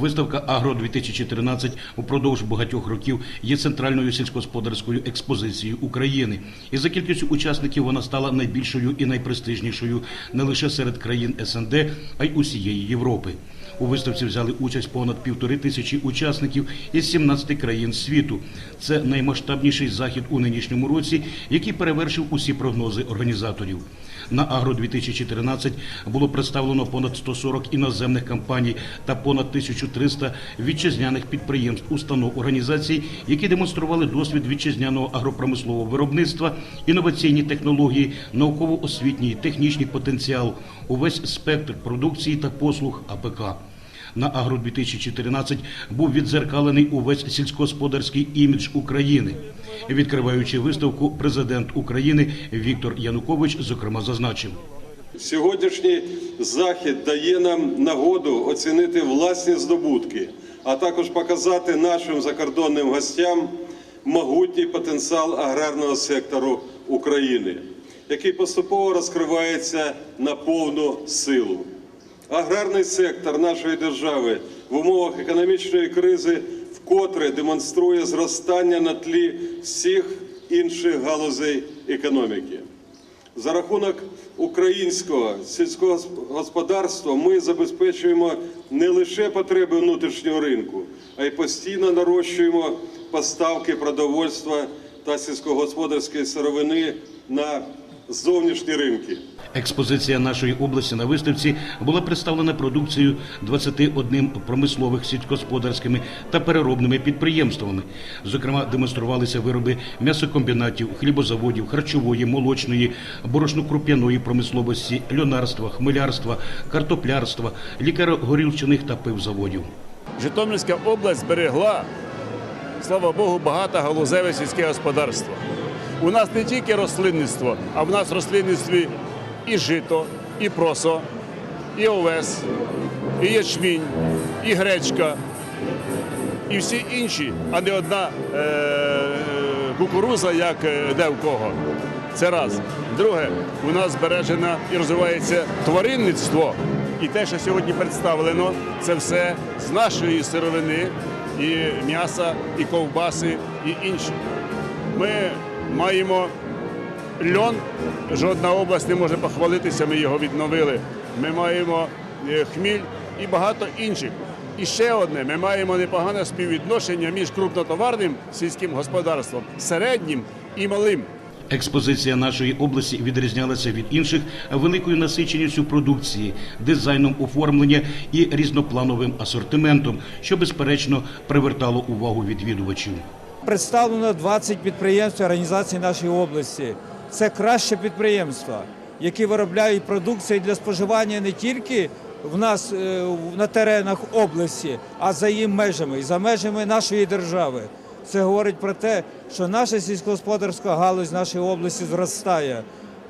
Виставка Агро 2014 упродовж багатьох років є центральною сільськогосподарською експозицією України. І за кількістю учасників вона стала найбільшою і найпрестижнішою не лише серед країн СНД, а й усієї Європи. У виставці взяли участь понад півтори тисячі учасників із 17 країн світу. Це наймасштабніший захід у нинішньому році, який перевершив усі прогнози організаторів. На Агро 2014 було представлено понад 140 іноземних компаній та понад 1300 вітчизняних підприємств, установ організацій, які демонстрували досвід вітчизняного агропромислового виробництва, інноваційні технології, науково-освітній, технічний потенціал, увесь спектр продукції та послуг АПК. На Агро 2014 був відзеркалений увесь сільськогосподарський імідж України. Відкриваючи виставку, президент України Віктор Янукович зокрема зазначив. Сьогоднішній захід дає нам нагоду оцінити власні здобутки, а також показати нашим закордонним гостям могутній потенціал аграрного сектору України, який поступово розкривається на повну силу. Аграрний сектор нашої держави в умовах економічної кризи вкотре демонструє зростання на тлі всіх інших галузей економіки. За рахунок українського сільського господарства ми забезпечуємо не лише потреби внутрішнього ринку, а й постійно нарощуємо поставки продовольства та сільськогосподарської сировини на зовнішні ринки. Експозиція нашої області на виставці була представлена продукцією 21 промислових сільськогосподарськими та переробними підприємствами. Зокрема, демонструвалися вироби м'ясокомбінатів, хлібозаводів, харчової, молочної, борошно-круп'яної промисловості, льонарства, хмелярства, картоплярства, лікаро-горілчаних та пивзаводів. Житомирська область зберегла, слава Богу, багато галузеве сільське господарство. У нас не тільки рослинництво, а в нас в рослинництві і жито, і просо, і овес, і ячмінь, і гречка, і всі інші, а не одна е- кукуруза, як е, де в кого. Це раз. Друге, у нас збережено і розвивається тваринництво. І те, що сьогодні представлено, це все з нашої сировини, і м'яса, і ковбаси, і інші. Ми маємо льон, жодна область не може похвалитися, ми його відновили. Ми маємо е, хміль і багато інших. І ще одне, ми маємо непогане співвідношення між крупнотоварним сільським господарством, середнім і малим. Експозиція нашої області відрізнялася від інших великою насиченістю продукції, дизайном оформлення і різноплановим асортиментом, що безперечно привертало увагу відвідувачів. Представлено 20 підприємств і організацій нашої області. Це краще підприємства, які виробляють продукцію для споживання не тільки в нас е, на теренах області, а за її межами і за межами нашої держави. Це говорить про те, що наша сільськогосподарська галузь нашої області зростає.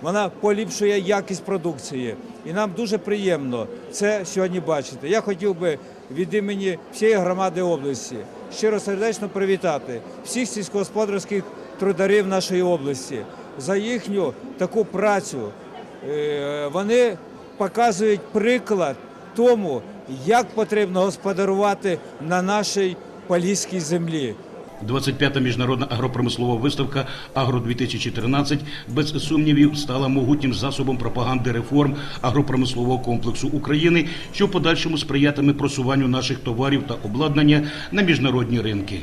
Вона поліпшує якість продукції, і нам дуже приємно це сьогодні бачити. Я хотів би від імені всієї громади області щиро сердечно привітати всіх сільськогосподарських трударів нашої області за їхню таку працю. Е, Вони показують приклад тому, як потрібно господарувати на нашій поліській землі. 25-та міжнародна агропромислова виставка Агро 2014 без сумнівів стала могутнім засобом пропаганди реформ агропромислового комплексу України, що в подальшому сприятиме просуванню наших товарів та обладнання на міжнародні ринки.